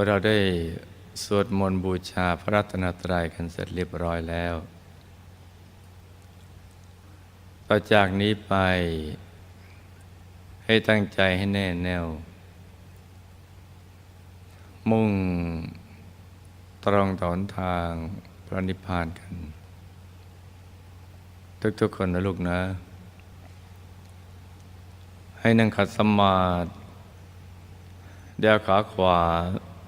มื่อเราได้สวดมนต์บูชาพระรัตนตรัยกันเสร็จเรียบร้อยแล้ว ต่อจากนี้ไป ให้ตั้งใจให้แน่แน่ว มุ่งตรงต่อหนทางพระนิพพานกัน ทุกๆคนนะลูกนะ ให้นั่งขัดสมาธิเดี๋ยวขาขวา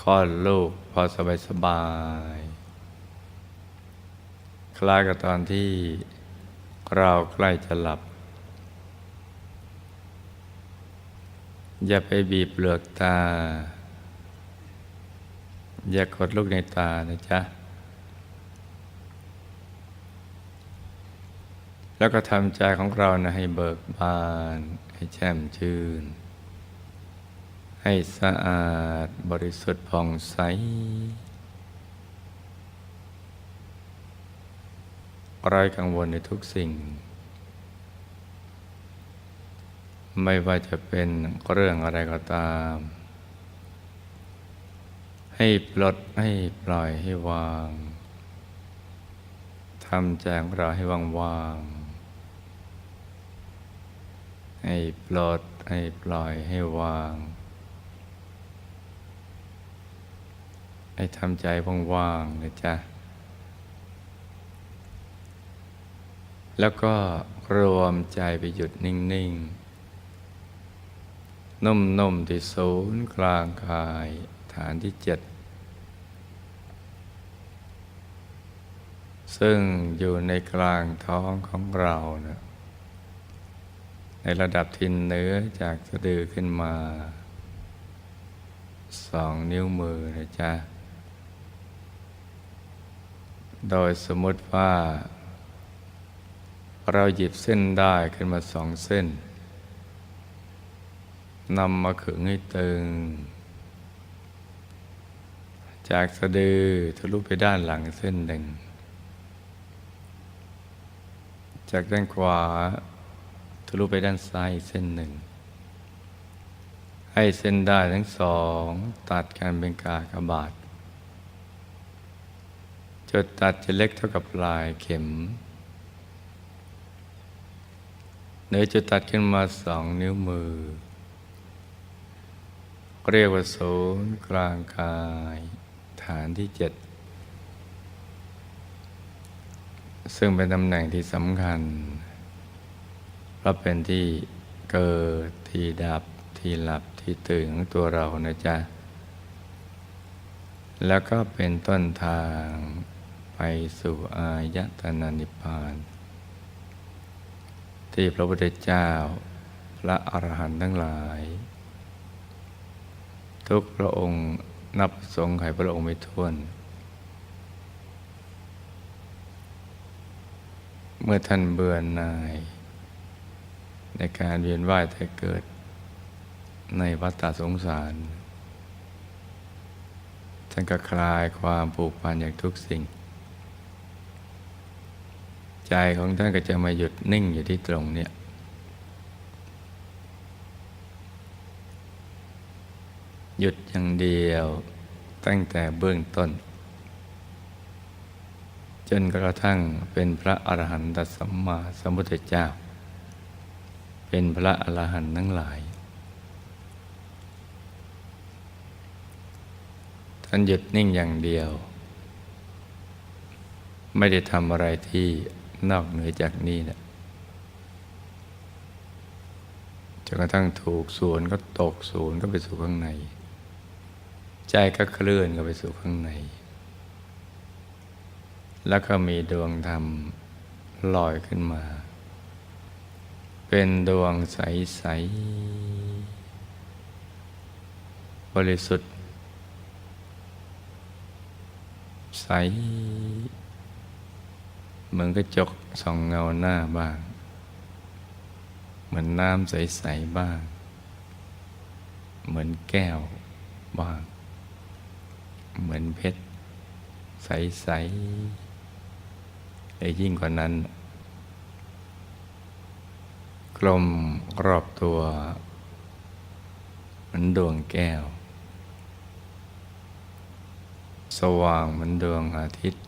คลอดลูกพอสบายสบายๆคล้ายกับตอนที่เราใกล้จะหลับ อย่าไปบีบเปลือกตา อย่ากดลูกในตานะจ๊ะ แล้วก็ทำใจของเรานะให้เบิกบาน ให้แช่มชื่น ให้สะอาดบริสุทธิ์ผ่องใส ไร้กังวลในทุกสิ่ง ไม่ว่าจะเป็นเรื่องอะไรก็ตาม ให้ปลดให้ปล่อยให้วางทำใจของเราให้ว่างๆให้ปลดให้ปล่อยให้วาง ให้ทำใจว่างๆนะจ๊ะ แล้วก็รวมใจไปหยุดนิ่ง ๆ นุ่ม ๆ ที่ศูนย์กลางกายฐานที่เจ็ด ซึ่งอยู่ในกลางท้องของเรานะในระดับทินเนื้อจากสะดือขึ้นมาสองนิ้วมือนะจ๊ะ โดยสมมติว่า เราหยิบเส้นได้ขึ้นมาสองเส้นนำมาขึงให้ตึง จากสะดือทะลุไปด้านหลังเส้นหนึ่ง จากด้านขวาทะลุไปด้านซ้ายเส้นหนึ่ง ให้เส้นได้ทั้งสอง ตัดกันเป็นกากบาท จุดตัดจะเล็กเท่ากับปลายเข็มเนื้อจุดตัดขึ้นมาสองนิ้วมือ เรียกว่าศูนย์กลางกาย ฐานที่เจ็ดซึ่งเป็นตำแหน่งที่สำคัญ เพราะเป็นที่เกิดที่ดับที่หลับที่ตื่นของตัวเรานะจ๊ะ แล้วก็เป็นต้นทาง ไปสู่อายตนะนิพพาน ที่พระพุทธเจ้า พระอรหันต์ทั้งหลาย ทุกพระองค์นับสงไขพระองค์ไม่ท้วน เมื่อท่านเบื่อหน่าย ในการเวียนว่ายแต่เกิดในวัฏสงสาร ท่านก็คลายความผูกพันอย่างทุกสิ่ง ใจของท่านก็จะมาหยุดนิ่งอยู่ที่ตรงเนี้ยหยุดอย่างเดียวตั้งแต่เบื้องต้น จนกระทั่งเป็นพระอรหันตสัมมาสัมพุทธเจ้า เป็นพระอรหันต์ทั้งหลาย ท่านหยุดนิ่งอย่างเดียว ไม่ได้ทำอะไรที่ นอกเหนือจากนี้นี่ยจนกระทั่งถูกส่วนก็ตกศูนย์ก็ไปสู่ข้างใน ใจก็เคลื่อนก็ไปสู่ข้างใน แล้วก็มีดวงธรรมลอยขึ้นมา เป็นดวงใส ๆ บริสุทธิ์ ใส เหมือนกระจกส่องเงาหน้าบ้าง เหมือนน้ำใส ๆ บ้าง เหมือนแก้วบ้าง เหมือนเพชร ใสๆไอ้ยิ่งกว่านั้น กลมรอบตัวเหมือนดวงแก้ว สว่างเหมือนดวงอาทิตย์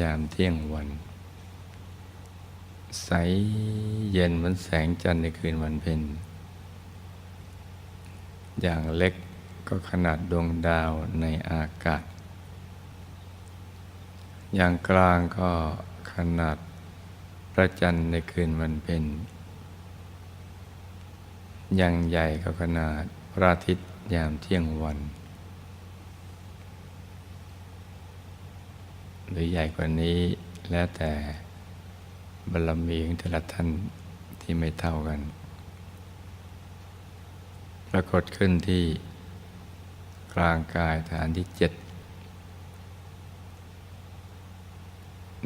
ยามเที่ยงวัน ใสเย็นเหมือนแสงจันทร์ในคืนวันเพ็ญอย่างเล็กก็ขนาดดวงดาวในอากาศ อย่างกลางก็ขนาดพระจันทร์ในคืนวันเพ็ญอย่างใหญ่ก็ขนาดพระอาทิตย์ยามเที่ยงวัน หรือใหญ่กว่านี้แล้วแต่ บารมีของแต่ละท่านที่ไม่เท่ากัน ปรากฏขึ้นที่กลางกายฐานที่เจ็ด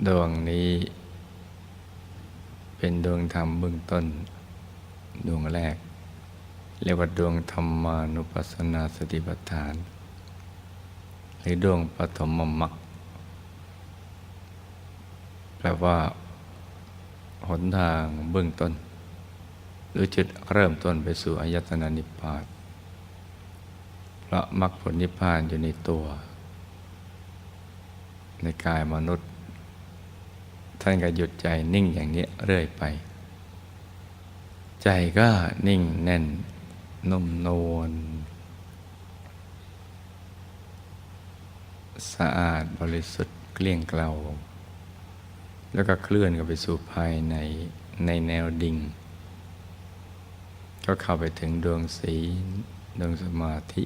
ดวงนี้เป็นดวงธรรมเบื้องต้น ดวงแรก เรียกว่าดวงธรรมานุปัสสนาสติปัฏฐาน หรือดวงปฐมมรรคแปลว่า หนทางเบื้องต้น หรือจุดเริ่มต้นไปสู่อายตนะนิพพานเพราะมรรคผลนิพพานอยู่ในตัว ในกายมนุษย์ ท่านก็หยุดใจนิ่งอย่างนี้เรื่อยไป ใจก็นิ่งแน่นนุ่มนวลสะอาดบริสุทธิ์เกลี้ยงเกลา แล้วก็เคลื่อนกันไปสู่ภายในในแนวดิ่ง ก็เข้าไปถึงดวงศีดวงสมาธิ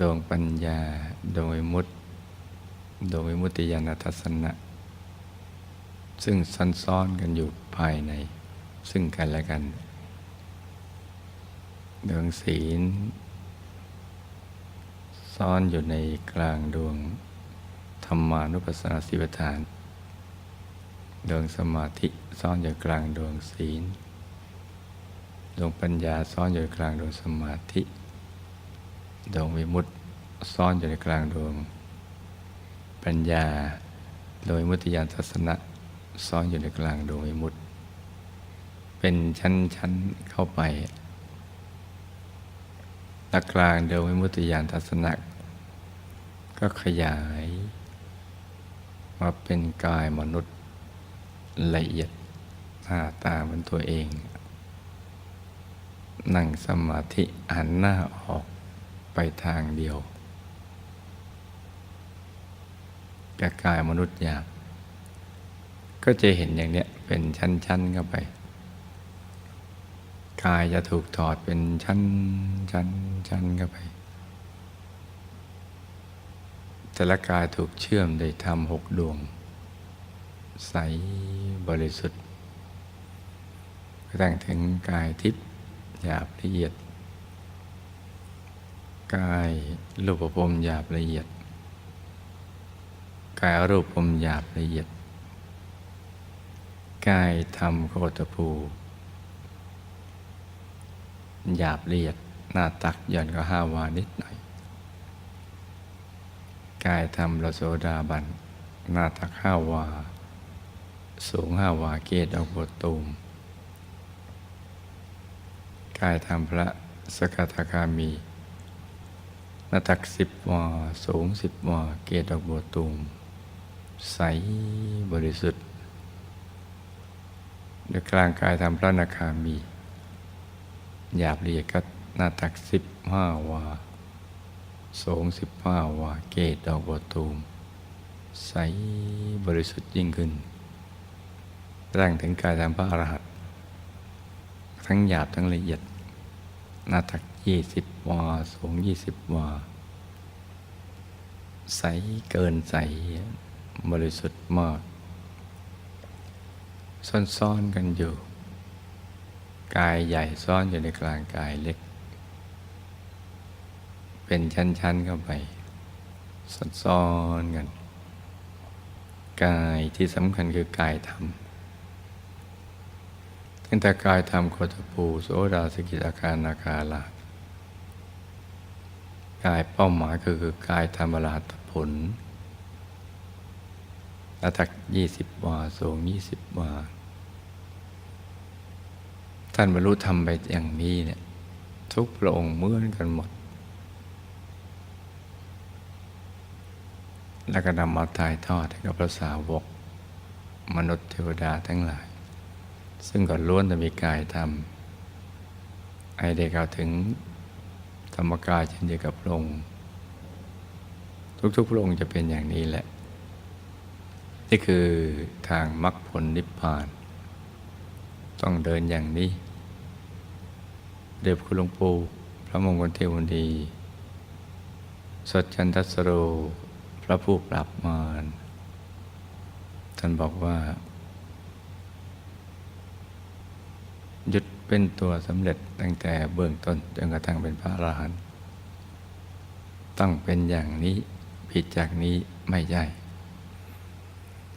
ดวงปัญญาดวงมุตดวงมุติญาณทัศนะ ซึ่งซันซ้อนกันอยู่ภายใน ซึ่งกันและกันดวงศีลซ่อนอยู่ในกลางดวงธรรมานุปัสสนาสิบฐาน ดวงสมาธิซ่อนอยู่กลางดวงศีล ดวงปัญญาซ่อนอยู่กลางดวงสมาธิ ดวงวิมุตติซ่อนอยู่ในกลางดวง ปัญญา โดยมุติยานทัศนะซ่อนอยู่ในกลางดวงวิมุตติ เป็นชั้นๆเข้าไปตะกลางดวงวิมุตติยานทัศนะก็ขยาย มาเป็นกายมนุษย์ ละเอียดหน้าตาเป็นตัวเอง นั่งสมาธิหันหน้าออกไปทางเดียวกับกายมนุษย์หยาบก็จะเห็นอย่างเนี้ยเป็นชั้นๆเข้าไป กายจะถูกถอดเป็นชั้นชั้นชั้นเข้าไป แต่ละกายถูกเชื่อมโดยธรรมหกดวง ใสบริสุทธิ์กระทั่งถึงกายทิพย์หยาบละเอียด กายรูปภพหยาบละเอียด กายรูปภพหยาบละเอียด กายธรรมโคตภูหยาบละเอียดหน้าตักหย่อนก็ห้าวานิดหน่อย กายธรรมระโสดาบันหน้าตักห้าวา สูงห้าวาเกตอกบทตูม กายธรรมพระสกทาคามีหน้าตักสิบวาสูงสิบวาเกตดอกบัวตูม ใสบริสุทธิ์ในกลางกายธรรมพระนาคามี หยาบละเอียดก็หน้าตักสิบห้าวาสูงสิบห้าวาเกตดอกบัวตูม ใสบริสุทธิ์ยิ่งขึ้น ร่างถึงกายธรรมพระอรหันต์ทั้งหยาบทั้งละเอียด หน้าตักยี่สิบวาสูงยี่สิบวา ใสเกินใส บริสุทธิ์มาก ซ่อนๆกันอยู่ กายใหญ่ซ่อนอยู่ในกลางกายเล็ก เป็นชั้นๆเข้าไป ซ่อนๆกัน กายที่สำคัญคือกายธรรม ตั้งแต่กายธรรมโคตปูโสดาสกิอาการนาคาลากายเป้าหมายก็คือกายธรรมราตผลระดักยี่สิบวาสูงยี่สิบวา ท่านบรรลุธรรมไปอย่างนี้เนี่ยทุกพระองค์เหมือนกันหมด แล้วก็นำมาถ่ายทอดให้กับพระสาวก มนุษย์เทวดาทั้งหลาย ซึ่งก็ล้วนจะมีกายธรรมไอได้กล่าวถึงธรรมกายเช่นเดียวกับพระองค์ทุกๆพระองค์จะเป็นอย่างนี้แหละ นี่คือทางมรรคผลนิพพาน ต้องเดินอย่างนี้ เด็บคุณหลวงปู่พระมงคลเทวดีสดจันทสโรพระผู้ปรับมารท่านบอกว่า หยุดเป็นตัวสำเร็จตั้งแต่เบื้องต้นจนกระทั่งเป็นพระอรหันต์ต้องเป็นอย่างนี้ผิดจากนี้ไม่ใช่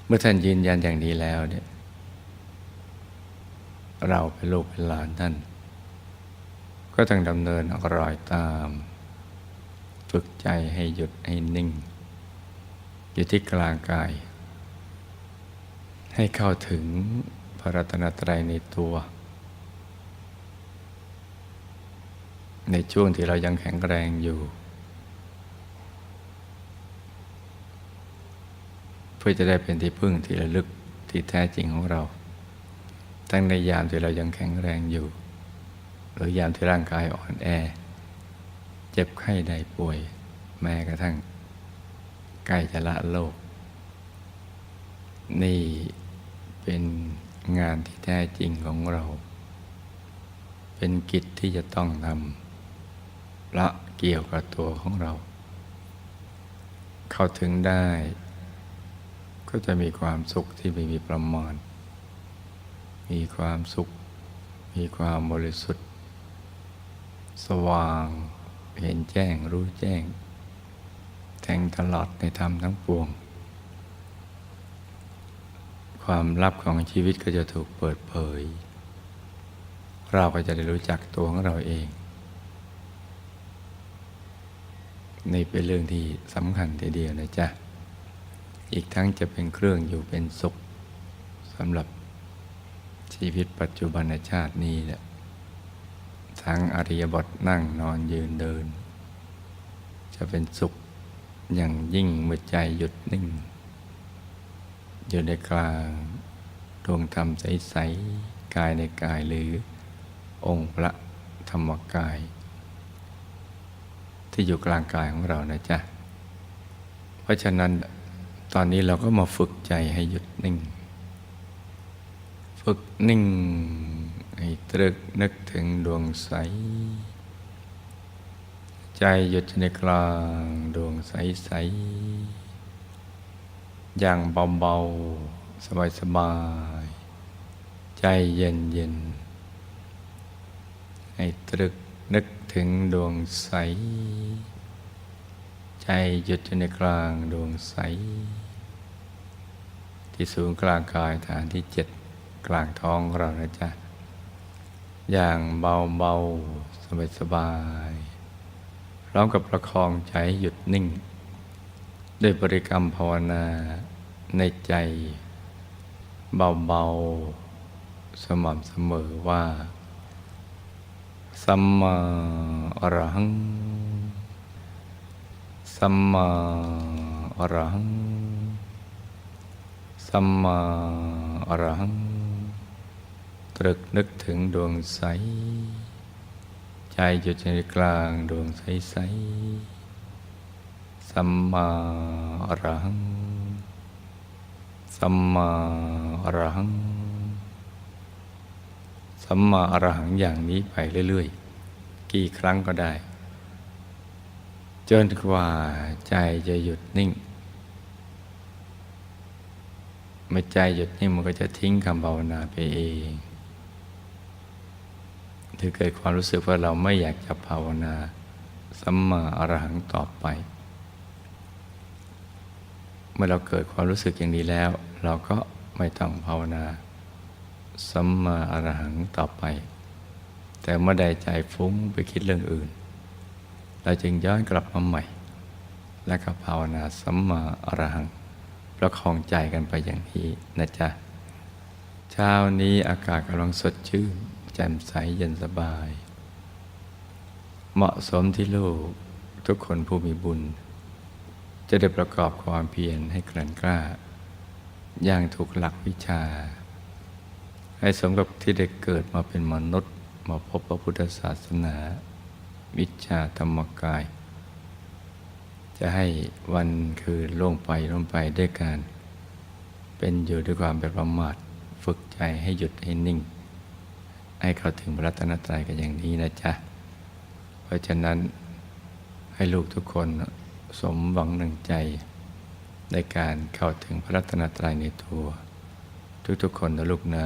เมื่อท่านยืนยันอย่างนี้แล้วเนี่ยเราเป็นลูกเป็นหลานท่าน ก็ต้องดำเนินรอยตาม ฝึกใจให้หยุดให้นิ่ง อยู่ที่กลางกาย ให้เข้าถึงพระรัตนตรัยในตัว ในช่วงที่เรายังแข็งแรงอยู่ เพื่อจะได้เป็นที่พึ่งที่ระลึกที่แท้จริงของเรา ทั้งในยามที่เรายังแข็งแรงอยู่ หรือยามที่ร่างกายอ่อนแอ เจ็บไข้ได้ป่วย แม้กระทั่งใกล้จะละโลก นี่เป็นงานที่แท้จริงของเรา เป็นกิจที่จะต้องทำ ละเกี่ยวกับตัวของเรา เข้าถึงได้ ก็จะมีความสุขที่ไม่มีประมาณ มีความสุข มีความบริสุทธิ์ สว่าง เห็นแจ้งรู้แจ้ง แทงตลอดในธรรมทั้งปวง ความลับของชีวิตก็จะถูกเปิดเผย เราก็จะได้รู้จักตัวของเราเอง นี่เป็นเรื่องที่สำคัญทีเดียวนะจ๊ะ อีกทั้งจะเป็นเครื่องอยู่เป็นสุขสำหรับชีวิตปัจจุบันชาตินี้แหละทั้งอริยบทนั่งนอนยืนเดิน จะเป็นสุขอย่างยิ่งเมื่อใจหยุดนิ่ง อยู่ในกลางดวงธรรมใส ๆ กายในกายหรือองค์พระธรรมกาย ที่อยู่กลางกายของเรานะจ๊ะ เพราะฉะนั้นตอนนี้เราก็มาฝึกใจให้หยุดนิ่ง ฝึกนิ่ง ให้ตรึกนึกถึงดวงใส ใจหยุดในกลางดวงใสๆอย่างเบาๆ สบายๆ ใจเย็นเย็นๆให้ตรึกนึก ถึงดวงใส ใจหยุดอยู่ในกลางดวงใส ที่ศูนย์กลางกายฐานที่เจ็ดกลางท้องของเรานะจ๊ะ อย่างเบาๆ สบายๆพร้อมกับประคองใจใหหยุดนิ่ง ด้วยบริกรรมภาวนาในใจเบาๆ สม่ำเสมอว่า สัมมาอรหัง สัมมาอรหัง สัมมาอรหัง ตรึกนึกถึงดวงใส ใจหยุดในกลางดวงใสใส สัมมาอรหัง สัมมาอรหัง สัมมาอรหังอย่างนี้ไปเรื่อย ๆ กี่ครั้งก็ได้ จนกว่าใจจะหยุดนิ่ง เมื่อใจหยุดนิ่งมันก็จะทิ้งคำภาวนาไปเองถือเกิดความรู้สึกว่าเราไม่อยากจะภาวนาสัมมาอรหังต่อไปมมื่อเราเกิดความรู้สึกอย่างนี้แล้ว เราก็ไม่ต้องภาวนา สัมมาอรหังต่อไป แต่เมื่อใดใจฟุ้งไปคิดเรื่องอื่น เราจึงย้อนกลับมาใหม่ แล้วก็ภาวนาสัมมาอรหังประคองใจกันไปอย่างนี้นะจ๊ะ เช้านี้อากาศกำลังสดชื่น แจ่มใสเย็นสบาย เหมาะสมที่ลูกทุกคนผู้มีบุญ จะได้ประกอบความเพียรให้กลั่นกล้า อย่างถูกหลักวิชา ให้สมกับที่ได้เกิดมาเป็นมนุษย์ มาพบพระพุทธศาสนา วิชาธรรมกาย จะให้วันคืนล่วงไปล่วงไปด้วยการ เป็นอยู่ด้วยความเป็นประมาทฝึกใจให้หยุดให้นิ่ง ให้เข้าถึงพระรัตนตรัยกันอย่างนี้นะจ๊ะ เพราะฉะนั้นให้ลูกทุกคนสมหวังหนึ่งใจในการเข้าถึงพระรัตนตรัยในตัว ทุกๆคนนะลูกนะ